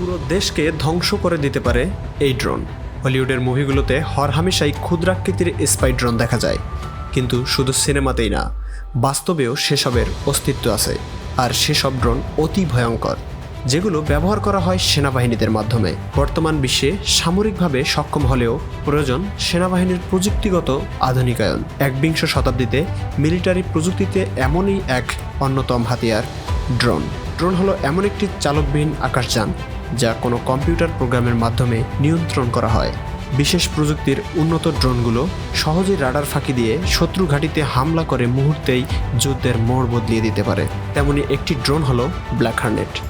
পুরো দেশকে ধ্বংস করে দিতে পারে এই ড্রোন। হলিউডের মুভিগুলোতে হরহামেশাই ক্ষুদ্রাকৃতির স্পাই ড্রোন দেখা যায়, কিন্তু শুধু সিনেমাতেই না, বাস্তবেও সেসবের অস্তিত্ব আছে, আর সেসব ড্রোন অতি ভয়ঙ্কর, যেগুলো ব্যবহার করা হয় সেনাবাহিনীদের মাধ্যমে। বর্তমান বিশ্বে সামরিকভাবে সক্ষম হলেও প্রয়োজন সেনাবাহিনীর প্রযুক্তিগত আধুনিকায়ন। একবিংশ শতাব্দীতে মিলিটারি প্রযুক্তিতে এমনই এক অন্যতম হাতিয়ার, ড্রোন। ড্রোন হলো এমন একটি চালকবিহীন আকাশযান যা কোনো কম্পিউটার প্রোগ্রামের মাধ্যমে নিয়ন্ত্রণ করা হয়। বিশেষ প্রযুক্তির উন্নত ড্রোনগুলো সহজেই রাডার ফাঁকি দিয়ে শত্রু ঘাঁটিতে হামলা করে মুহূর্তেই যুদ্ধের মোড় বদলিয়ে দিতে পারে। তেমনি একটি ড্রোন হলো ব্ল্যাক হার্নেট।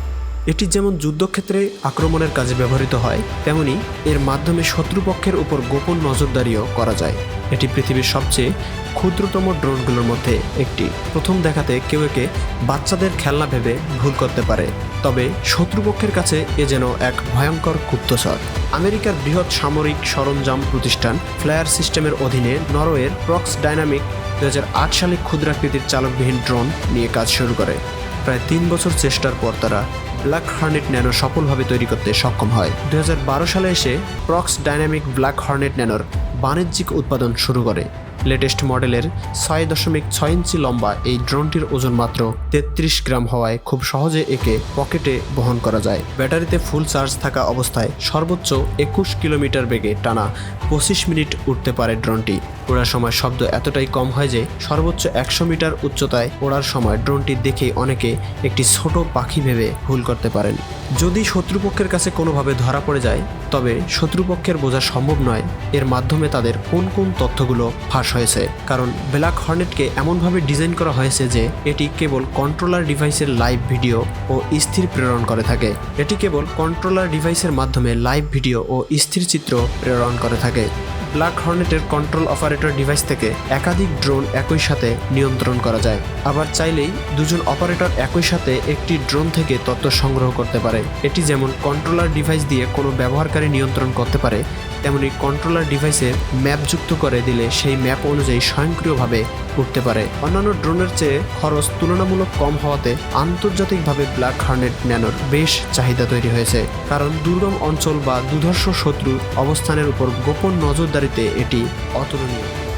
এটি যেমন যুদ্ধক্ষেত্রে আক্রমণের কাজে ব্যবহৃত হয়, তেমনি এর মাধ্যমে শত্রুপক্ষের উপর গোপন নজরদারিও করা যায়। এটি পৃথিবীর সবচেয়ে ক্ষুদ্রতম ড্রোনগুলোর মধ্যে একটি। প্রথম দেখাতে কেউ একে বাচ্চাদের খেলনা ভেবে ভুল করতে পারে, তবে শত্রুপক্ষের কাছে এ যেন এক ভয়ঙ্কর গুপ্তচর। আমেরিকার বৃহৎ সামরিক সরঞ্জাম প্রতিষ্ঠান ফ্লায়ার সিস্টেমের অধীনে নরওয়ের প্রক্স ডাইনামিক দুই হাজার আট সালে ক্ষুদ্রাকৃতির চালকবিহীন ড্রোন নিয়ে কাজ শুরু করে। প্রায় তিন বছর চেষ্টার পর তারা ব্ল্যাক হর্নেট ন্যানো সফলভাবে তৈরি করতে সক্ষম হয়। দু হাজার বারো সালে এসে প্রক্স ডাইনামিক ব্ল্যাক হর্নেট ন্যানোর বাণিজ্যিক উৎপাদন শুরু করে। লেটেস্ট মডেলের ছয় দশমিক ছয় ইঞ্চি লম্বা এই ড্রোনটির ওজন মাত্র তেত্রিশ গ্রাম হওয়ায় খুব সহজে একে পকেটে বহন করা যায়। ব্যাটারিতে ফুল চার্জ থাকা অবস্থায় সর্বোচ্চ একুশ কিলোমিটার বেগে টানা পঁচিশ মিনিট উঠতে পারে ড্রোনটি। ওড়ার সময় শব্দ এতটাই কম হয় যে সর্বোচ্চ একশো মিটার উচ্চতায় ওড়ার সময় ড্রোনটি দেখে অনেকে একটি ছোট পাখি ভেবে ভুল করতে পারেন। যদি শত্রুপক্ষের কাছে কোনোভাবে ধরা পড়ে যায়, তবে শত্রুপক্ষের বোঝা সম্ভব নয়। এর মাধ্যমে তাদের কোন কোন তথ্যগুলো ফাঁস হয়েছে। কারণ ব্ল্যাক হর্নেটকে এমনভাবে ডিজাইন করা হয়েছে যে এটি কেবল কন্ট্রোলার ডিভাইসের লাইভ ভিডিও ও স্থির প্রেরণ করে থাকে। এটি কেবল কন্ট্রোলার ডিভাইসের মাধ্যমে লাইভ ভিডিও ও স্থির চিত্র প্রেরণ করে থাকে। ব্ল্যাক হর্নেটের কন্ট্রোল অপারেটর ডিভাইস থেকে একাধিক ড্রোন একই সাথে নিয়ন্ত্রণ করা যায়। আবার চাইলেই দুজন অপারেটর একই সাথে একটি ড্রোন থেকে তথ্য সংগ্রহ করতে পারে। এটি যেমন কন্ট্রোলার ডিভাইস দিয়ে কোনো ব্যবহারকারী নিয়ন্ত্রণ করতে পারে, তেমনি কন্ট্রোলার ডিভাইসে ম্যাপ যুক্ত করে দিলে সেই ম্যাপ অনুযায়ী স্বয়ংক্রিয়ভাবে উঠতে পারে। অন্যান্য ড্রোনের চেয়ে খরচ তুলনামূলক কম হওয়াতে আন্তর্জাতিকভাবে ব্ল্যাক হার্নেট ন্যানোর বেশ চাহিদা তৈরি হয়েছে, কারণ দুর্গম অঞ্চল বা দুধর্ষ শত্রু অবস্থানের উপর গোপন নজরদারিতে এটি অতুলনীয়।